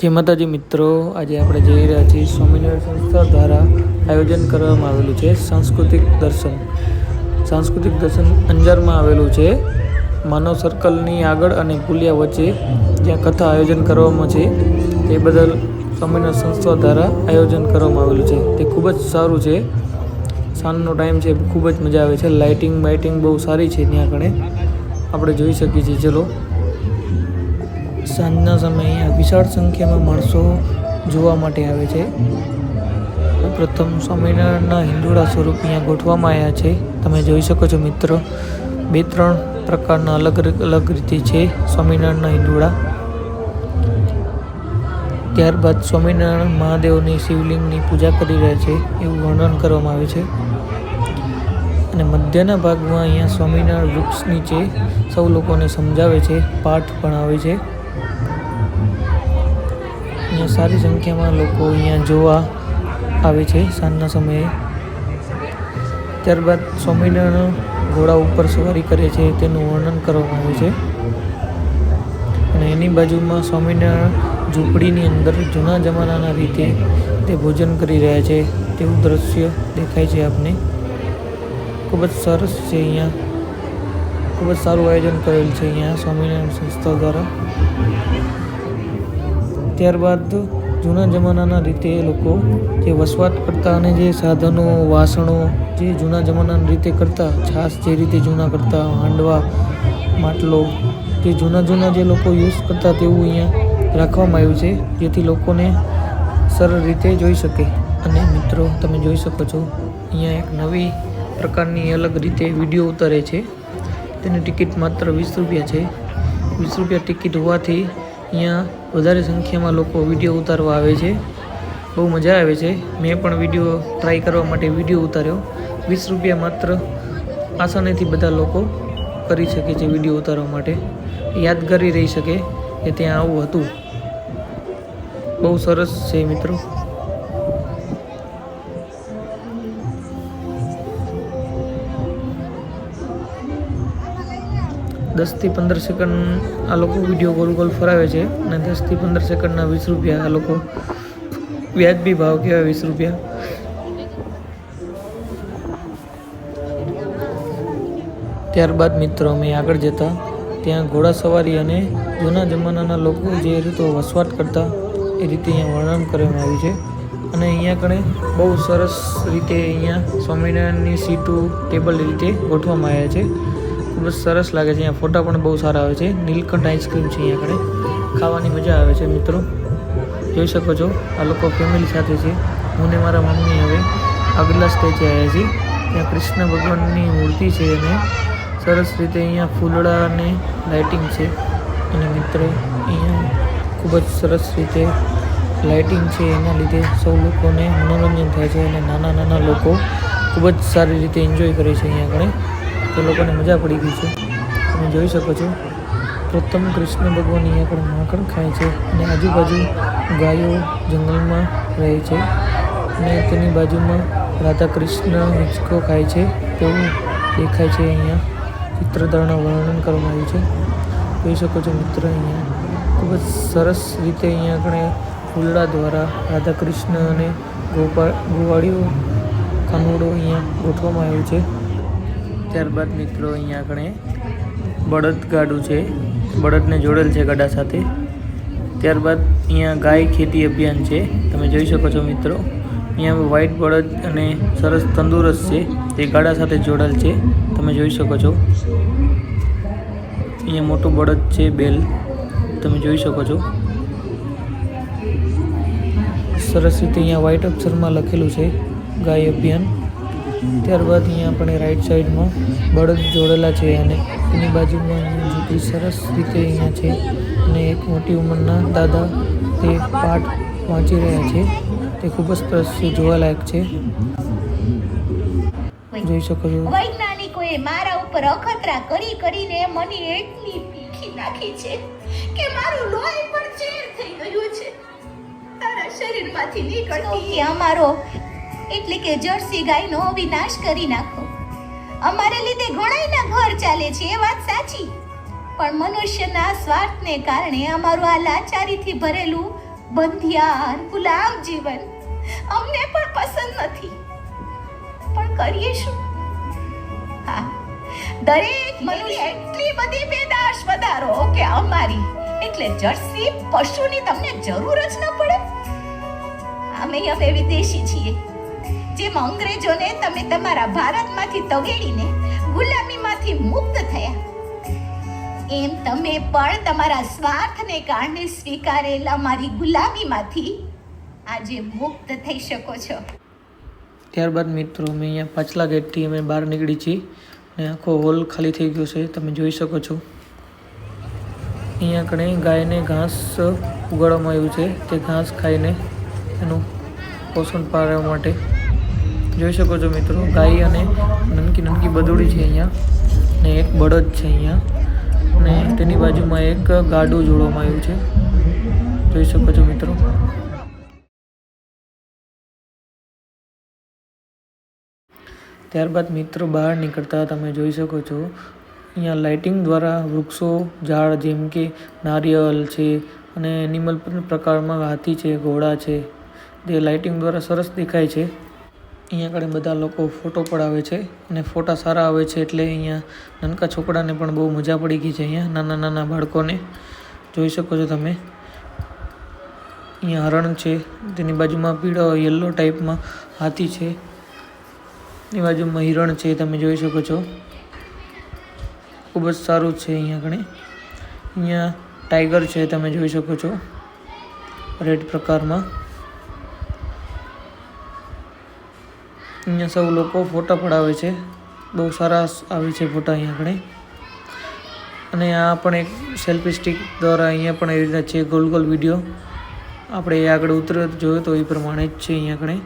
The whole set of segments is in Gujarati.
જય માતાજી મિત્રો, આજે આપણે જઈ રહ્યા છીએ સ્વામિનારાયણ સંસ્થા દ્વારા આયોજન કરવામાં આવેલું છે સાંસ્કૃતિક દર્શન. સાંસ્કૃતિક દર્શન અંજારમાં આવેલું છે. માનવ સર્કલની આગળ અને પુલિયા વચ્ચે જ્યાં કથા આયોજન કરવામાં છે. તે બદલ સ્વામિનારાયણ સંસ્થા દ્વારા આયોજન કરવામાં આવેલું છે. તે ખૂબ જ સારું છે. સાંજનો ટાઈમ છે, ખૂબ જ મજા આવે છે. લાઇટિંગ બાઇટિંગ બહુ સારી છે, ત્યાં આગળ આપણે જોઈ શકીએ છીએ. ચલો. સાંજના સમયે અહીંયા વિશાળ સંખ્યામાં માણસો જોવા માટે આવે છે. પ્રથમ સ્વામિનારાયણના હિંડોળા સ્વરૂપ અહીંયા ગોઠવામાં આવ્યા છે. તમે જોઈ શકો છો મિત્રો, બે ત્રણ પ્રકારના અલગ અલગ રીતે છે સ્વામિનારાયણના હિંડોળા. ત્યારબાદ સ્વામિનારાયણ મહાદેવની શિવલિંગની પૂજા કરી રહ્યા છે એવું વર્ણન કરવામાં આવે છે. અને મધ્યના ભાગમાં અહીંયા સ્વામિનારાયણ વૃક્ષ નીચે સૌ લોકોને સમજાવે છે, પાઠ ભણાવે છે. અહીંયા સારી સંખ્યામાં લોકો અહીંયા જોવા આવે છે સાંજના સમયે. ત્યારબાદ સ્વામિનારાયણ ઘોડા ઉપર સવારી કરે છે, તેનું વર્ણન કરવામાં આવે છે. અને એની બાજુમાં સ્વામિનારાયણ ઝૂંપડીની અંદર જૂના જમાનાના રીતે તે ભોજન કરી રહ્યા છે, તેવું દ્રશ્ય દેખાય છે આપને. ખૂબ જ સરસ છે અહીંયા. ખૂબ જ સારું આયોજન કરેલ છે અહીંયા સ્વામિનારાયણ સંસ્થા દ્વારા. ત્યારબાદ જૂના જમાનાના રીતે એ લોકો જે વસવાટ કરતા અને જે સાધનો, વાસણો જે જૂના જમાનાની રીતે કરતા છાશ જે રીતે જૂના કરતા, હાંડવા, માટલો જે જૂના જૂના જે લોકો યુઝ કરતા તેવું અહીંયા રાખવામાં આવ્યું છે, જેથી લોકોને સરળ રીતે જોઈ શકે. અને મિત્રો, તમે જોઈ શકો છો, અહીંયા એક નવી પ્રકારની અલગ રીતે વીડિયો ઉતારે છે. તેની ટિકિટ માત્ર વીસ રૂપિયા છે. વીસ રૂપિયા ટિકિટ હોવાથી અહીંયા વધારે સંખ્યામાં લોકો વીડિયો ઉતારવા આવે છે. બહુ મજા આવે છે. મેં પણ વીડિયો ટ્રાય કરવા માટે વીડિયો ઉતાર્યો. વીસ રૂપિયા માત્ર આસાનીથી બધા લોકો કરી શકે છે વીડિયો ઉતારવા માટે. યાદગારી રહી શકે કે ત્યાં આવું હતું. બહુ સરસ છે મિત્રો. દસથી પંદર સેકન્ડ આ લોકો વીડિયો ગોલ ગોલ ફરાવે છે અને દસથી પંદર સેકન્ડના વીસ રૂપિયા આ લોકો વ્યાજબી ભાવ કહેવાય વીસ રૂપિયા. ત્યારબાદ મિત્રો અમે આગળ જતા. ત્યાં ઘોડા સવારી અને જૂના જમાનાના લોકો જે રીતે વસવાટ કરતા, એ રીતે અહીંયા વર્ણન કરવામાં આવ્યું છે. અને અહીંયા કણે બહુ સરસ રીતે અહીંયા સ્વામિનારાયણની સીટો, ટેબલ રીતે ગોઠવવામાં આવ્યા છે. ખૂબ જ સરસ લાગે છે. અહીંયા ફોટા પણ બહુ સારા આવે છે. નીલકંઠ આઈસ્ક્રીમ છે અહીંયા આગળ ખાવાની મજા આવે છે મિત્રો. જોઈ શકો છો, આ લોકો ફેમિલી સાથે છે. હું ને મારા મમ્મી હવે આગલા સ્ટેજે આવ્યા છીએ. ત્યાં કૃષ્ણ ભગવાનની મૂર્તિ છે અને સરસ રીતે અહીંયા ફૂલડા અને લાઇટિંગ છે. અને મિત્રો, અહીંયા ખૂબ જ સરસ રીતે લાઇટિંગ છે. એના લીધે સૌ લોકોને મનોરંજન થાય છે અને નાના નાના લોકો ખૂબ જ સારી રીતે એન્જોય કરે છે અહીંયા આગળ તે લોકોને મજા પડી ગઈ છે. તમે જોઈ શકો છો, પ્રથમ કૃષ્ણ ભગવાન અહીંયા આગળ માખણ ખાય છે અને આજુબાજુ ગાયો જંગલમાં રહે છે અને તેની બાજુમાં રાધા કૃષ્ણ હિંચકો ખાય છે તેવું દેખાય છે અહીંયા. ચિત્રધારણા વર્ણન કરવામાં આવ્યું છે. જોઈ શકો છો મિત્ર અહીંયા, ખૂબ જ સરસ રીતે અહીંયા આગળ ફૂલડા દ્વારા રાધા કૃષ્ણ અને ગોપા ગોવાળીઓ કાનુડો અહીંયા ગોઠવામાં આવ્યું છે. ત્યારબાદ મિત્રો અહીંયા આગળ બળદ ગાડું છે. બળદને જોડેલ છે ગાડા સાથે. ત્યારબાદ અહીંયા ગાય ખેતી અભિયાન છે. તમે જોઈ શકો છો મિત્રો. અહીંયા વ્હાઇટ બળદ અને સરસ તંદુરસ્ત છે. તે ગાડા સાથે જોડેલ છે. તમે જોઈ શકો છો. અહીંયા મોટું બળદ છે બેલ. તમે જોઈ શકો છો. સરસ રીતે અહીંયા વ્હાઇટ અક્ષરમાં લખેલું છે ગાય અભિયાન. ત્યારબાદ અહીંયા આપણે રાઈટ સાઈડમાં બળદ જોડેલા છે અને એની બાજુમાં અહીંયા સરસ રીતે અહીંયા છે અને એક મોટી ઉંમરના દાદા તે પાઠ વાંચી રહ્યા છે. તે ખૂબ જ દ્રશ્ય જોવાલાયક છે. જોઈ શકો છો. વૈજ્ઞાનિકોએ મારા ઉપર અખતરા કરી કરીને મને એટલી પીખી નાખી છે કે મારું લોહી પણ ઝેર થઈ ગયું છે. તારા શરીરમાંથી નીકળતી અમારો એટલે કે જર્સી ગાયનો વિનાશ કરી નાખો. અમારે લીધે ઘણાયના ઘર ચાલે છે, એ વાત સાચી. પણ મનુષ્યના સ્વાર્થને કારણે અમારું આ લાચારીથી ભરેલું બંધિયાર ગુલામ જીવન અમને પણ પસંદ નથી. પણ કરીએ શું? હા, દરેક મનુષ્ય એટલી બધી પેદાશ વધારો કે અમારી, એટલે જર્સી પશુની તમને જરૂર જ ન પડે. અમે અમે વિદેશી છીએ. જેમ અંગ્રેજોને તમે તમારા ભારતમાંથી તગેડીને ગુલામીમાંથી મુક્ત થયા. એમ તમે પણ તમારા સ્વાર્થને કારણે સ્વીકારેલા મારી ગુલામીમાંથી આજે મુક્ત થઈ શકો છો. ત્યારબાદ મિત્રો, મેં અહીંયા પાછલા ગેટથી અમે બહાર નીકળી છીએ અને આખો હોલ ખાલી થઈ ગયો છે, તમે જોઈ શકો છો. અહીંયા કણે ગાયને ઘાસ ઉગાડવામાં આવ્યું છે, તે ઘાસ ખાઈને એનું પોષણ પાડવા માટે જોઈ શકો છો મિત્રો, ગાય અને નનકી નનકી બદોડી છે અહીંયા. ને એક બળદ છે અહીંયા. અને તેની બાજુમાં એક ગાડું જોડવામાં આવ્યું છે. જોઈ શકો છો મિત્રો. ત્યારબાદ મિત્રો બહાર નીકળતા તમે જોઈ શકો છો, અહીંયા લાઇટિંગ દ્વારા વૃક્ષો, ઝાડ જેમ કે નારિયેળ છે અને એનિમલ પ્રકારમાં હાથી છે, ઘોડા છે. તે લાઇટિંગ દ્વારા સરસ દેખાય છે. અહીંયા આગળ બધા લોકો ફોટો પડાવે છે અને ફોટા સારા આવે છે એટલે અહીંયા નાનકા છોકરાને પણ બહુ મજા પડી ગઈ છે અહીંયા, નાના નાના બાળકોને. જોઈ શકો છો તમે. અહીંયા હરણ છે, તેની બાજુમાં પીળો યલો ટાઈપમાં હાથી છે. એની બાજુમાં હિરણ છે, તમે જોઈ શકો છો. ખૂબ જ સારું છે અહીંયા આગળ. અહીંયા ટાઈગર છે, તમે જોઈ શકો છો. રેડ પ્રકારમાં. અહીંયા સૌ લોકો ફોટા પડાવે છે બહુ સારા આવે છે ફોટા અહીંયા ઘણી અને આ પણ એક સેલ્ફી સ્ટિક દ્વારા અહીંયા પણ એ રીતના છે ગોલ ગોલ વિડીયો આપણે એ આગળ ઉતરે જોયો તો એ પ્રમાણે જ છે અહીંયા ઘણી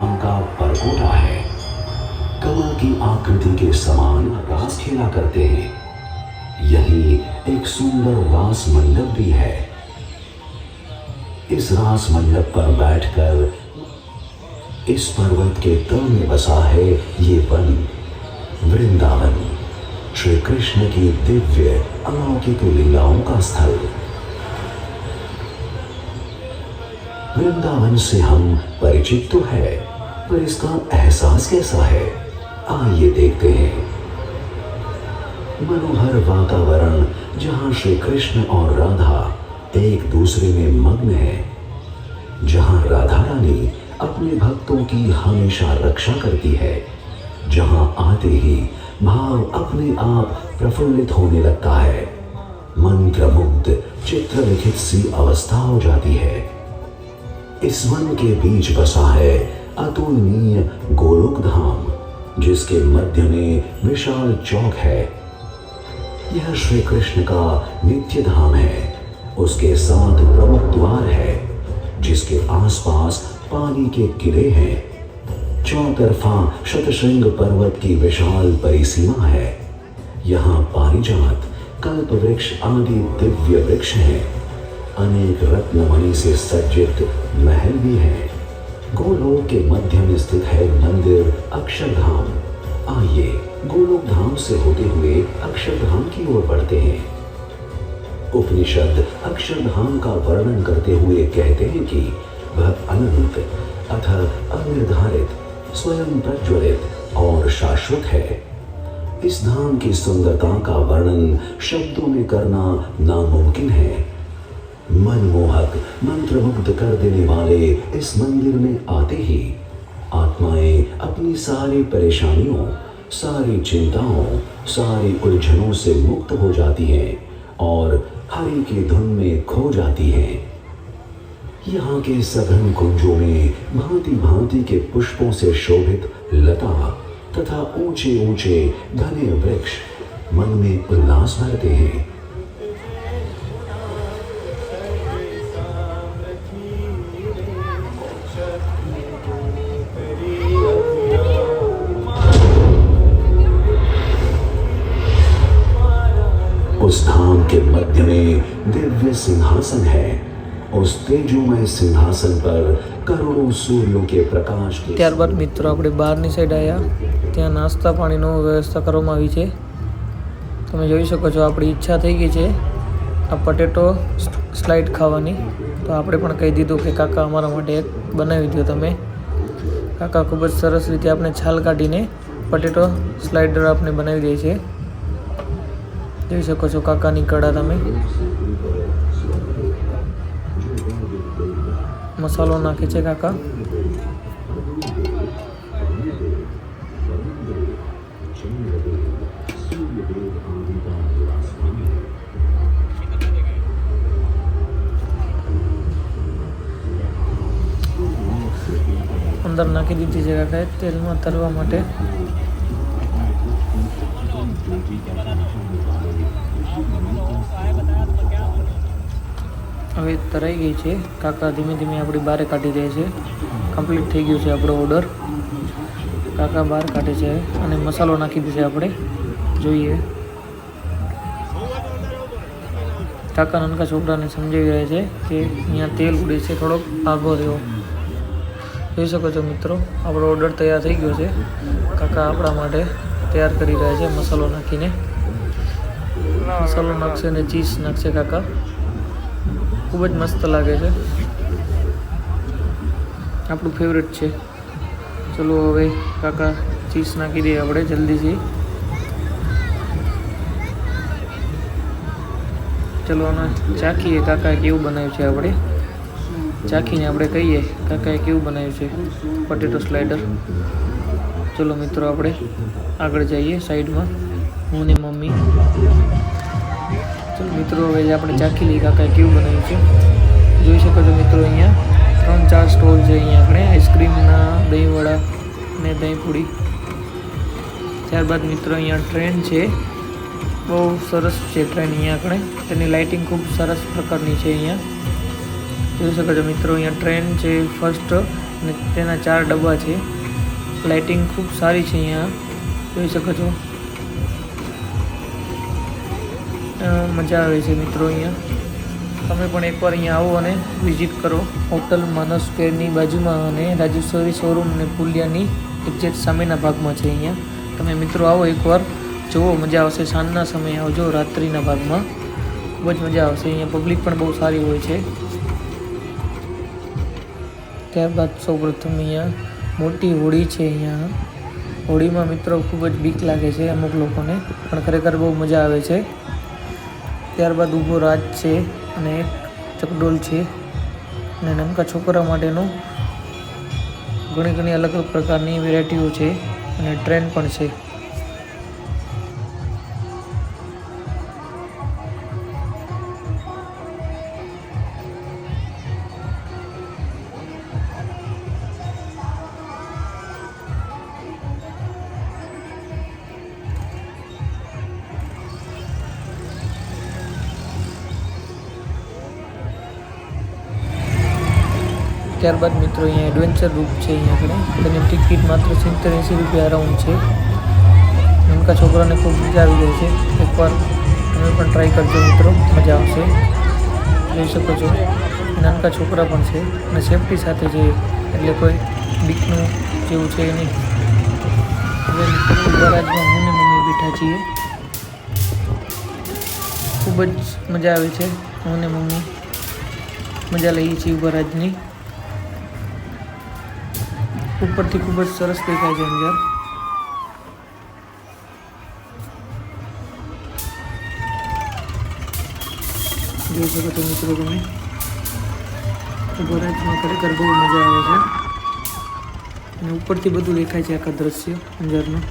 उनका परकोटा है कमल की आकृति के समान रास खेला करते हैं यही एक सुंदर रास मंडप भी है इस रास मंडप पर बैठकर इस पर्वत के तल में बसा है ये वन वृंदावन श्री कृष्ण की दिव्य अलौकिक लीलाओं का स्थल। वृंदावन से हम परिचित तो है, पर इसका एहसास कैसा है? आइए देखते हैं। मनोहर वातावरण, जहाँ श्री कृष्ण और राधा एक दूसरे में मग्न है, जहाँ राधा रानी अपने भक्तों की हमेशा रक्षा करती है। जहाँ आते ही भाव अपने आप प्रफुल्लित होने लगता है। मंत्रमुग्ध, चित्रलिखित सी अवस्था हो जाती है। इस वन के बीच बसा है अतुलनीय गोलोक धाम, जिसके मध्य में विशाल चौक है। यह श्री कृष्ण का नित्य धाम है। उसके साथ प्रमुख द्वार है, जिसके आसपास पानी के किले हैं। चौतरफा शतशृंग पर्वत की विशाल परिसीमा है। यहाँ पारिजात कल्प वृक्ष आदि दिव्य वृक्ष हैं। अनेक रत्नमणि से सज्जित महल भी हैं। गोलोक के मध्य में स्थित है मंदिर अक्षरधाम। आइए गोलोक धाम से होते हुए अक्षरधाम की ओर बढ़ते हैं। उपनिषद अक्षरधाम का वर्णन करते हुए कहते हैं कि वह अनंत अथ अनिर्धारित, स्वयं प्रज्वलित और शाश्वत है। इस धाम की सुंदरता का वर्णन शब्दों में करना नामुमकिन है। मनमोहक, मंत्रमुग्ध कर देने वाले इस मंदिर में आते ही आत्माएँ अपनी सारी परेशानियों, सारी चिंताओं, सारी उलझनों से मुक्त हो जाती हैं और हरि की धुन में खो जाती हैं। यहाँ के सघन कुंजों में भांति भांति के पुष्पों से शोभित लता तथा ऊँचे ऊँचे घने वृक्ष मन में उल्लास भरते हैं। उस धाम के मध्य में दिव्य सिंहासन है। उस तेजोमय सिंहासन पर करोड़ों सूर्यों के प्रकाश के ત્યારબાદ મિત્રો આપણે બહારની સાઈડ આવ્યા ત્યાં નાસ્તા પાણીનો વ્યવસ્થા કરવામાં આવી છે તમે જોઈ શકો છો આપણી ઈચ્છા થઈ ગઈ છે આ પટેટો સ્લાઇડ ખાવાની તો આપણે પણ કહી દીધું કે કાકા અમારા માટે એક બનાવી દો તમે કાકા ખૂબ જ સરસ રીતે આપણે છાલ કાઢીને પટેટો સ્લાઇડર આપણે બનાવી દે છે જોઈ શકો છો કાકાની કળા તમે મસાલો નાખે છે કાકા અંદર નાખી દીધી છે કાકાએ તેલમાં તળવા માટે હવે તરાઈ ગઈ છે. કાકા ધીમે ધીમે આપણી બહાર કાઢી રહ્યા છે. કમ્પ્લીટ થઈ ગયું છે આપણો ઓર્ડર કાકા બહાર કાઢે છે અને મસાલો નાખી દીધો આપણે. જોઈએ. કાકા નાનકા છોકરાને સમજાવી રહ્યા છે કે અહીંયા તેલ ઉડે છે, થોડોક આગો રહ્યો. જોઈ શકો છો મિત્રો, આપણો ઓર્ડર તૈયાર થઈ ગયો છે. કાકા આપણા માટે તૈયાર કરી રહ્યા છે મસાલો નાખીને. મસાલો નાખશે અને ચીઝ નાખશે કાકા. ખૂબ જ મસ્ત લાગે છે. આપણું ફેવરેટ છે. ચલો હવે કાકા ચીઝ નાખી દઈએ આપણે જલ્દીથી. ચલો આને ચાખીએ. કાકાએ કેવું બનાવ્યું છે આપણે? ચાખીને આપણે કહીએ, કાકાએ કેવું બનાવ્યું છે? પટેટો સ્લાઇડર ચલો મિત્રો, આપણે આગળ જઈએ સાઈડમાં હું ને મિત્રો, હવે આપણે ચાખી લઈ કાકાએ કેવું બનાવ્યું છે, જોઈ શકો છો મિત્રો અહીંયા, ત્રણ ચાર સ્ટોલ છે અહીંયા આપણે, આઈસ્ક્રીમના, દહીંવડા ને દહીં પૂરી ત્યારબાદ મિત્રો, અહીંયા ટ્રેન છે, બહુ સરસ છે ટ્રેન અહીંયા આપણે તેની લાઇટિંગ ખૂબ સરસ પ્રકારની છે અહીંયા. જોઈ શકો છો મિત્રો, અહીંયા ટ્રેન છે ફર્સ્ટ અને તેના ચાર ડબ્બા છે. લાઇટિંગ ખૂબ સારી છે અહીંયા. જોઈ શકો છો. મજા આવે છે મિત્રો અહીંયા. તમે પણ એકવાર અહીંયા આવો અને વિઝિટ કરો. હોટલ માનસ સ્ક્વેરની બાજુમાં અને રાજેશ્વરી શોરૂમ અને પુલિયાની એક્ઝેક્ટ સામેના ભાગમાં છે અહીંયા. તમે મિત્રો આવો એકવાર. જુઓ, મજા આવશે. સાંજના સમયે આવજો, રાત્રિના ભાગમાં. ખૂબ જ મજા આવશે. અહીંયા પબ્લિક પણ બહુ સારી હોય છે. ત્યારબાદ સૌપ્રથમ અહીંયા મોટી હોળી છે અહીંયા. હોળીમાં મિત્રો ખૂબ જ બીક લાગે છે અમુક લોકોને, પણ ખરેખર બહુ મજા આવે છે. ત્યારબાદ ઊભો રાજ છે અને એક ચકડોલ છે અને નમકા છોકરા માટેનું ઘણી ઘણી અલગ અલગ પ્રકારની વેરાયટીઓ છે અને ટ્રેન પણ છે. ત્યારબાદ મિત્રો અહીંયા એડવેન્ચર રૂપ છે અહીંયા આપણે તેની ટિકિટ માત્ર સિત્તેર એંસી રૂપિયા અરાઉન્ડ છે. નાનકા છોકરાને ખૂબ મજા આવી જાય છે. એકવાર તમે પણ ટ્રાય કરજો મિત્રો. મજા આવશે. જોઈ શકો છો. નાનકા છોકરા પણ છે. અને સેફટી સાથે છે. એટલે કોઈ બીકનું જેવું છે નહીં. હવે મિત્રો હું ને મમ્મી બેઠા છીએ. ખૂબ જ મજા આવે છે. હું ને મમ્મી મજા લઈએ છીએ ગરાજની ઉપરથી ખૂબ જ સરસ દેખાય છે અંદર. જોઈ શકો છો મિત્રો તમે. ભરાજમાં ખરેખર બહુ મજા આવે છે. અને ઉપરથી બધું દેખાય છે આખા દ્રશ્ય અંદરનું.